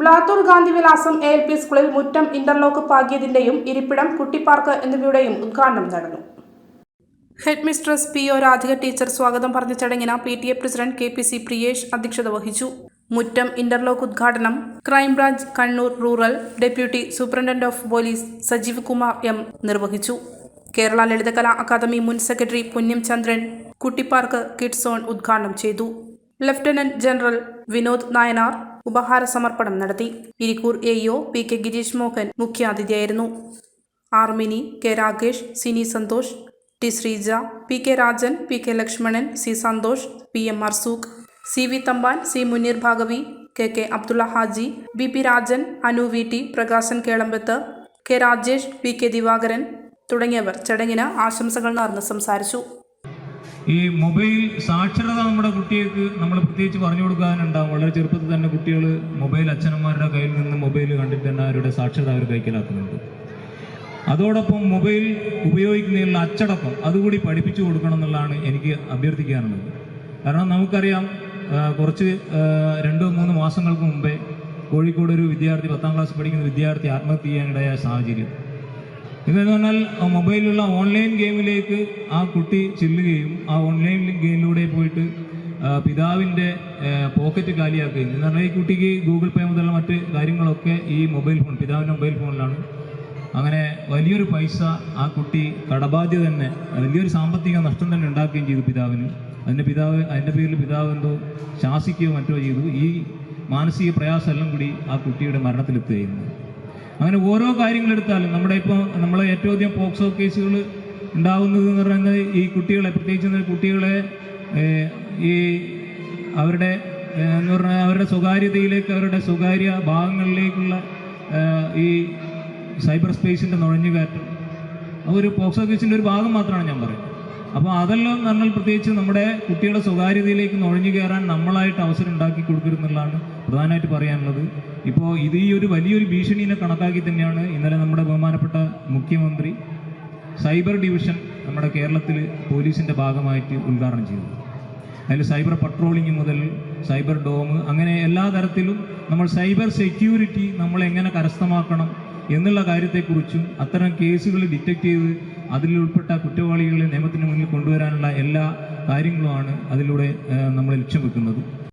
Blathur Gandhivilasam A L P സ്കൂളിൽ മുറ്റം interlock പാകിയതിന്റെയും ഇരിപ്പിടം കുട്ടിപ്പാർക്ക് എന്നിവയുടെയും ഉദ്ഘാടനം നടന്നു head mistress P O Radhika teacher സ്വാഗതം പറഞ്ഞ ചടങ്ങിന് P T A president K P C Priyesh അധ്യക്ഷത വഹിച്ചു. മുറ്റം ഇന്റർലോക്ക് ഉദ്ഘാടനം crime branch Kannur rural deputy superintendent of police Sajeev Kumar M നിർവഹിച്ചു. കേരള ലളിതകലാ അക്കാദമി മുൻ സെക്രട്ടറി പുന്യം ചന്ദ്രൻ കുട്ടിപ്പാർക്ക് കിഡ്സോൺ സോൺ ഉദ്ഘാടനം ചെയ്തു. ലഫ്റ്റനന്റ് ജനറൽ വിനോദ് നായനാർ ഉപഹാര സമർപ്പണം നടത്തി. Irikkur A EO P K Girish Mohan മുഖ്യാതിഥിയായിരുന്നു. ആർമിനി K Rakesh Sini Santhosh T Sreeja P K Rajan P K Lakshmanan C Santhosh P M Marzooq C V Thampan C Muneer Baqavi K K Abdulla Haji B P Rajan Anu V T Prakashan Kelambath K Rajesh P K Divakaran തുടങ്ങിയവർ ചടങ്ങിന് ആശംസകൾ നേർന്ന് സംസാരിച്ചു. ഈ mobile സാക്ഷരത നമ്മുടെ കുട്ടികൾക്ക് നമ്മൾ പ്രത്യേകിച്ച് പറഞ്ഞു കൊടുക്കാനുണ്ടാവും. വളരെ ചെറുപ്പത്തിൽ തന്നെ കുട്ടികൾ മൊബൈൽ അച്ഛനന്മാരുടെ കയ്യിൽ നിന്ന് മൊബൈൽ കണ്ടിട്ട് തന്നെ അവരുടെ സാക്ഷരത അവർ കൈക്കലാക്കുന്നുണ്ട്. അതോടൊപ്പം മൊബൈൽ ഉപയോഗിക്കുന്നതിനുള്ള അച്ചടക്കം അതുകൂടി പഠിപ്പിച്ചു കൊടുക്കണം എന്നുള്ളതാണ് എനിക്ക് അഭ്യർത്ഥിക്കാനുള്ളത്. കാരണം നമുക്കറിയാം കുറച്ച് രണ്ടോ മൂന്ന് മാസങ്ങൾക്ക് മുമ്പേ കോഴിക്കോട് ഒരു വിദ്യാർത്ഥി പത്താം ക്ലാസ് പഠിക്കുന്ന വിദ്യാർത്ഥി ആത്മഹത്യ ചെയ്യാനിടയായ സാഹചര്യം. ഇതെന്ന് പറഞ്ഞാൽ മൊബൈലിലുള്ള ഓൺലൈൻ ഗെയിമിലേക്ക് ആ കുട്ടി ചെല്ലുകയും ആ ഓൺലൈൻ ഗെയിമിലൂടെ പോയിട്ട് പിതാവിന്റെ പോക്കറ്റ് കാലിയാക്കുകയും എന്ന് പറഞ്ഞാൽ ഈ കുട്ടിക്ക് ഗൂഗിൾ പേ മുതലുള്ള മറ്റ് കാര്യങ്ങളൊക്കെ ഈ മൊബൈൽ ഫോൺ പിതാവിന്റെ മൊബൈൽ ഫോണിലാണ്. അങ്ങനെ വലിയൊരു പൈസ ആ കുട്ടി കടബാധ്യത തന്നെ വലിയൊരു സാമ്പത്തിക നഷ്ടം തന്നെ ഉണ്ടാക്കുകയും ചെയ്തു പിതാവിന്. അതിന്റെ പിതാവ് അതിന്റെ പേരിൽ പിതാവ് എന്തോ ശാസിക്കുകയോ മറ്റോ ചെയ്തു. ഈ മാനസിക പ്രയാസമെല്ലാം കൂടി ആ കുട്ടിയുടെ മരണത്തിലെത്തുകയായിരുന്നു. അങ്ങനെ ഓരോ കാര്യങ്ങളെടുത്താലും നമ്മുടെ ഇപ്പോൾ നമ്മളെ ഏറ്റവും അധികം പോക്സോ കേസുകൾ ഉണ്ടാകുന്നത് എന്ന് പറയുന്നത് ഈ കുട്ടികളെ പ്രത്യേകിച്ച് കുട്ടികളെ ഈ അവരുടെ എന്ന് പറഞ്ഞാൽ അവരുടെ സ്വകാര്യതയിലേക്ക് അവരുടെ സ്വകാര്യ ഭാഗങ്ങളിലേക്കുള്ള ഈ സൈബർ സ്പേസിന്റെ നുഴഞ്ഞുകയറ്റം അതൊരു പോക്സോ കേസിന്റെ ഒരു ഭാഗം മാത്രമാണ് ഞാൻ പറയുന്നത്. അപ്പോൾ അതെല്ലാം നമ്മൾ പ്രത്യേകിച്ച് നമ്മുടെ കുട്ടികളുടെ സ്വകാര്യതയിലേക്ക് നുഴഞ്ഞു കയറാൻ നമ്മളായിട്ട് അവസരം ഉണ്ടാക്കി കൊടുക്കരുതെന്നുള്ളതാണ് പ്രധാനമായിട്ട് പറയാനുള്ളത് ഇപ്പോൾ ഇത് ഈ ഒരു വലിയൊരു ഭീഷണിനെ കണക്കാക്കി തന്നെയാണ് ഇന്നലെ നമ്മുടെ ബഹുമാനപ്പെട്ട മുഖ്യമന്ത്രി സൈബർ ഡിവിഷൻ നമ്മുടെ കേരളത്തിൽ പോലീസിന്റെ ഭാഗമായിട്ട് ഉദ്ഘാടനം ചെയ്തത്. അതിൽ സൈബർ പട്രോളിംഗ് മുതൽ സൈബർ ഡോം അങ്ങനെ എല്ലാ തരത്തിലും നമ്മൾ സൈബർ സെക്യൂരിറ്റി നമ്മൾ എങ്ങനെ കരസ്ഥമാക്കണം എന്നുള്ള കാര്യത്തെക്കുറിച്ചും അത്തരം കേസുകൾ ഡിറ്റക്ട് ചെയ്ത് അതിലുൾപ്പെട്ട കുറ്റവാളികളെ നിയമത്തിന് മുന്നിൽ കൊണ്ടുവരാനുള്ള എല്ലാ കാര്യങ്ങളുമാണ് അതിലൂടെ നമ്മൾ ലക്ഷ്യം വെക്കുന്നത്.